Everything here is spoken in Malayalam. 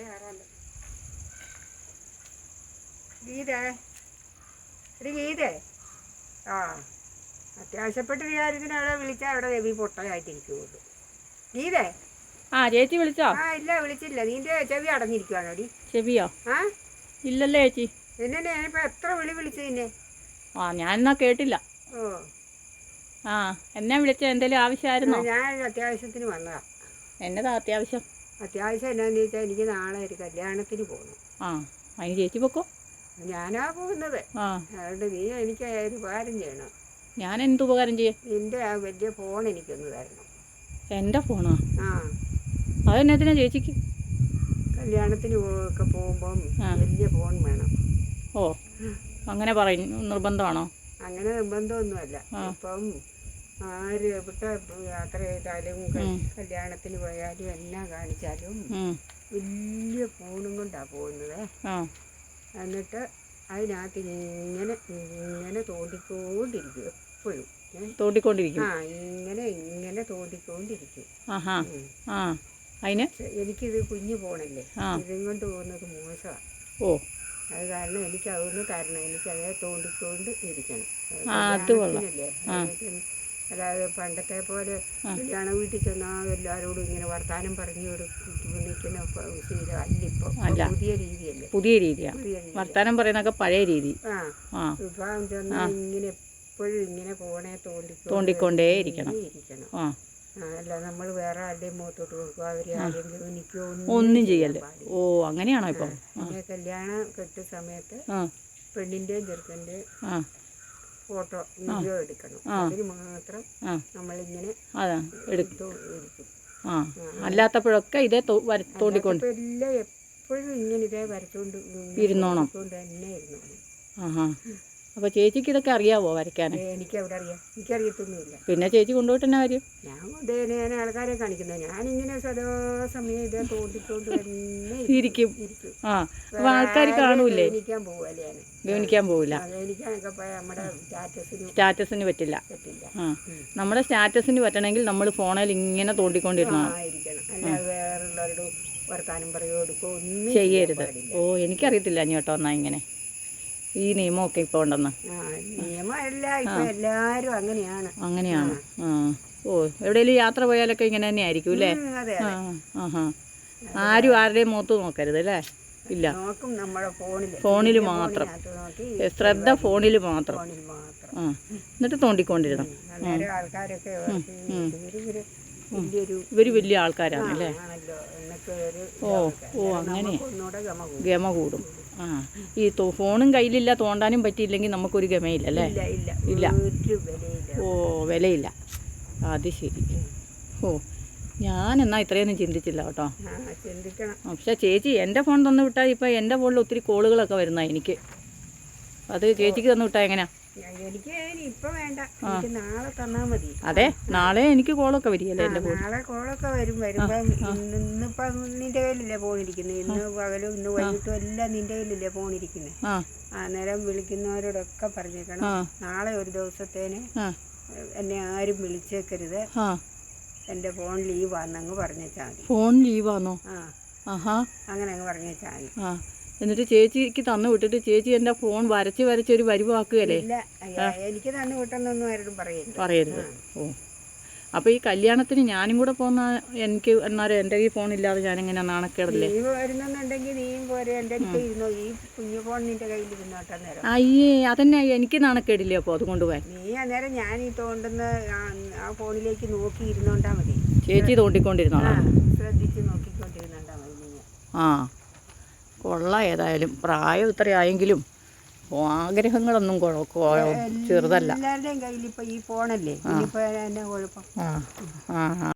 കയറാണ്ട് ഗീതേ. ഒരു ഗീതേ. ആ അത്യാവശ്യപ്പെട്ടൊരു കാര്യത്തിന് അവിടെ വിളിച്ചാൽ അവിടെ രവി പൊട്ടലായിട്ടിരിക്കുള്ളൂ ഗീതേ. ആ ചേച്ചി വിളിച്ചോ? ആ ഇല്ല വിളിച്ചില്ല. നീന്റെ ചെവി അടഞ്ഞിരിക്കുവാണോ ഡി ചെവിയോ? ആ? ഇല്ലല്ലേ ചേച്ചി. എന്നെ ഞാനിപ്പോ എത്ര വിളി വിളിച്ചു നിന്നെ? ആ ഞാൻ എന്നാ കേട്ടില്ല. ഓ. ആ എന്നെ വിളിച്ച എന്തെങ്കിലും ആവശ്യമായിരുന്നോ? ഞാൻ അത്യാവശ്യത്തിന് വന്നതാ. എന്നതാ അത്യാവശ്യം? അത്യാവശ്യം എന്നാന്ന് ചോദിച്ചാൽ എനിക്ക് നാളെ ഒരു കല്യാണത്തിന് പോകണം ആ അതിന് ചേച്ചി പൊക്കോ? ഞാനാ പോകുന്നത്. അതുകൊണ്ട് നീ എനിക്ക് ഒരു ഉപകാരം ചെയ്യണം. ഞാൻ എന്ത് ഉപകാരം ചെയ്യാം? നിന്റെ ആ വലിയ ഫോൺ എനിക്കൊന്ന് തരണം. എന്റെ ഫോണാ? ആ. അതെന്നാ ചേച്ചിക്ക്? കല്യാണത്തിന് ഒക്കെ പോകുമ്പം വലിയ ഫോൺ വേണം. ഓ അങ്ങനെ പറയും നിർബന്ധമാണോ? അങ്ങനെ നിർബന്ധമൊന്നുമല്ല. ഇപ്പം ആര് എവിടെ യാത്ര ചെയ്താലും. കല്യാണത്തിന് പോയാലും എന്നാ കാണിച്ചാലും വലിയ ഫോണും കൊണ്ടാണ് പോകുന്നത്. എന്നിട്ട് അതിനകത്ത് ഇങ്ങനെ ഇങ്ങനെ തോണ്ടിക്കൊണ്ടിരിക്കും എപ്പോഴും. തോണ്ടിക്കൊണ്ടിരിക്കും? ആ ഇങ്ങനെ ഇങ്ങനെ തോണ്ടിക്കൊണ്ടിരിക്കും. അതിന്? എനിക്കിത് കുഞ്ഞു പോണല്ലേ. ഇതും കൊണ്ട് പോകുന്നത് മോശമാണ് ഓ. അത് കാരണം എനിക്ക് അതൊന്നും തരണം എനിക്ക് അതേ തോണ്ടിക്കൊണ്ട് ഇരിക്കണം അതായത് പണ്ടത്തെ പോലെ കല്യാണ വീട്ടിൽ ചെന്നാൽ എല്ലാവരോടും ഇങ്ങനെ വർത്താനം പറഞ്ഞു നിൽക്കുന്ന ശീലം അല്ല. പുതിയ രീതിയല്ലേ. പുതിയ രീതിയാ. രീതി വർത്താനം പറയുന്നൊക്കെ പഴയ രീതി. ആ. ആ. വിഭാഗം ചെന്നാൽ ഇങ്ങനെ എപ്പോഴും ഇങ്ങനെ പോണേ തോണ്ടി തോണ്ടിക്കൊണ്ടേ ഇരിക്കണം. ആ. അല്ല നമ്മൾ വേറെ ആരുടെയും മുഖത്തോട്ട് കൊടുക്കുക അവരെ ആരെങ്കിലും എനിക്കോ ഒന്നും ചെയ്യല്ലേ. ഓ അങ്ങനെയാണോ ഇപ്പം? കല്യാണം കെട്ട സമയത്ത് പെണ്ണിന്റെയും ചെറുക്കന്റെയും ഫോട്ടോ വീഡിയോ എടുക്കണം. അതിന് മാത്രം നമ്മളിങ്ങനെ എടുക്കും ആ. അല്ലാത്തപ്പോഴൊക്കെ ഇതേ തോ- വര- തോണ്ടിക്കൊണ്ട്. അപ്പൊ എല്ലാം എപ്പോഴും ഇങ്ങനെ ഇതേ വരച്ചോണ്ട് ഇരുന്നോണം. തന്നെ ഇരുന്നോണം. അപ്പോൾ ചേച്ചിക്ക് ഇതൊക്കെ അറിയാവോ വരയ്ക്കാൻ എനിക്ക് എവിടെ അറിയാം എനിക്കറിയത്തൊന്നുമില്ല. പിന്നെ ചേച്ചി കൊണ്ടുപോയിട്ട് കാര്യം? ഞാൻ ഞാൻ ആൾക്കാരെ കാണിക്കുന്നത് ഞാനിങ്ങനെ സദാ സമയം ഇതേ തോണ്ടിക്കൊണ്ട് തന്നെ ഇരിക്കും. ആ അപ്പോൾ ആൾക്കാർ കാണൂലേ ഗവനിക്കാൻ പോവല്ലേ ഞാൻ? ഗവനിക്കാൻ പോവില്ല. ഗവനിക്കാനൊക്കെ പോയാൽ നമ്മുടെ സ്റ്റാറ്റസിന് സ്റ്റാറ്റസിന് പറ്റില്ല. പറ്റില്ല. ആ നമ്മുടെ സ്റ്റാറ്റസിന് പറ്റണമെങ്കിൽ നമ്മൾ ഫോണിൽ ഇങ്ങനെ തോണ്ടിക്കൊണ്ടിരുന്നോ അല്ലാതെ വർത്താനം പറയുകയോ എടുക്കുകയോ ഒന്നും ചെയ്യരുത്. പാടില്ല. ഓ എനിക്കറിയത്തില്ല കേട്ടോ എന്നാ ഇങ്ങനെ. ഈ നിയമമൊക്കെ ഇപ്പോൾ ഉണ്ടെന്ന്? നിയമമല്ല ഇപ്പൊ എല്ലാരും അങ്ങനെയാണ്. അങ്ങനെയാണ്. ഓ എവിടെയെങ്കിലും യാത്ര പോയാലൊക്കെ ഇങ്ങനെ തന്നെ ആയിരിക്കും അല്ലേ ആരും ആരുടെയും മുഖത്ത് നോക്കരുത് അല്ലേ? ഇല്ല. ഫോണിൽ മാത്രം. ശ്രദ്ധ ഫോണിൽ മാത്രം. ആ എന്നിട്ട് തോണ്ടിക്കൊണ്ടിരുന്നു ഇവർ വലിയ ആൾക്കാരാണല്ലേ ഓ ഓ അങ്ങനെ ഗമ കൂടും. ആ. ഈ ഫോണും കയ്യിലില്ല തോണ്ടാനും പറ്റിയില്ലെങ്കിൽ നമുക്കൊരു ഗമയില്ല അല്ലേ ഇല്ല. ഓ വിലയില്ല. അത് ശരി. ഓ ഞാൻ എന്നാ ഇത്രയൊന്നും ചിന്തിച്ചില്ല കേട്ടോ. പക്ഷെ ചേച്ചി എന്റെ ഫോൺ തന്നു വിട്ടാൽ ഇപ്പോൾ എന്റെ ഫോണിൽ ഒത്തിരി കോളുകളൊക്കെ വരുന്ന എനിക്ക്. അത് ചേച്ചിക്ക് തന്നു വിട്ടാൽ എങ്ങനെയാ? അതെ നാളെ എനിക്ക് കോളൊക്കെ വരികയല്ലേ എന്റെ നാളെ കോളൊക്കെ വരും വരുമ്പം ഇന്ന് ഇന്നിപ്പം നിന്റെ കയ്യിലല്ലേ ഫോൺ ഇരിക്കുന്നത് ഇന്ന് പകലും ഇന്ന് വൈകിട്ടും എല്ലാം നിന്റെ കയ്യിലല്ലേ ഫോൺ അന്നേരം ആ. ആ നേരം വിളിക്കുന്നവരോടൊക്കെ പറഞ്ഞേക്കണം. നാളെ ഒരു ദിവസത്തേന് എന്നെ ആരും വിളിച്ചേക്കരുത്. ആ. എന്റെ ഫോൺ ലീവാന്നങ്ങ് പറഞ്ഞേച്ചാൽ മതി. ഫോൺ ആഹാ. അങ്ങനെ അങ്ങ് പറഞ്ഞേച്ചാൽ മതി. എന്നിട്ട് ചേച്ചിക്ക് തന്നു വിട്ടിട്ട് ചേച്ചി എന്റെ ഫോൺ വരച്ച് വരച്ച് ഒരു വരുവാക്കുകയല്ലേ എനിക്ക് തന്നു വിട്ടെന്നൊന്നും ആരും പറയരുത്. പറയരുത്. ഓ. അപ്പോൾ ഈ കല്യാണത്തിന് ഞാനും കൂടെ പോകുന്ന എനിക്ക് എന്നാലും എന്റെ ഈ ഫോൺ ഇല്ലാതെ ഞാനിങ്ങനെ നാണക്കേടല്ലേ? അയ്യേ അതന്നെ എനിക്ക് നാണക്കേടില്ലേ അപ്പോൾ അതുകൊണ്ട് കൊണ്ടുപോകാൻ? നീ അന്നേരം ഞാൻ ഈ തോണ്ടുന്ന ആ- ഫോണിലേക്ക് നോക്കി ഇരുന്നോണ്ടാ മതി. ചേച്ചി തോണ്ടിക്കൊണ്ടിരുന്നോ ശ്രദ്ധിച്ച് നോക്കിക്കൊണ്ടിരുന്നോണ്ടാ മതി നീ. ആ. കൊള്ളാം. ഏതായാലും പ്രായം ഇത്രയായെങ്കിലും ആഗ്രഹങ്ങളൊന്നും ചെറുതല്ല എല്ലാവരുടെയും കയ്യിൽ ഇപ്പൊ ഈ ഫോണല്ലേ. ഇനിയിപ്പോ എന്നാ കുഴപ്പം. ആ ആ.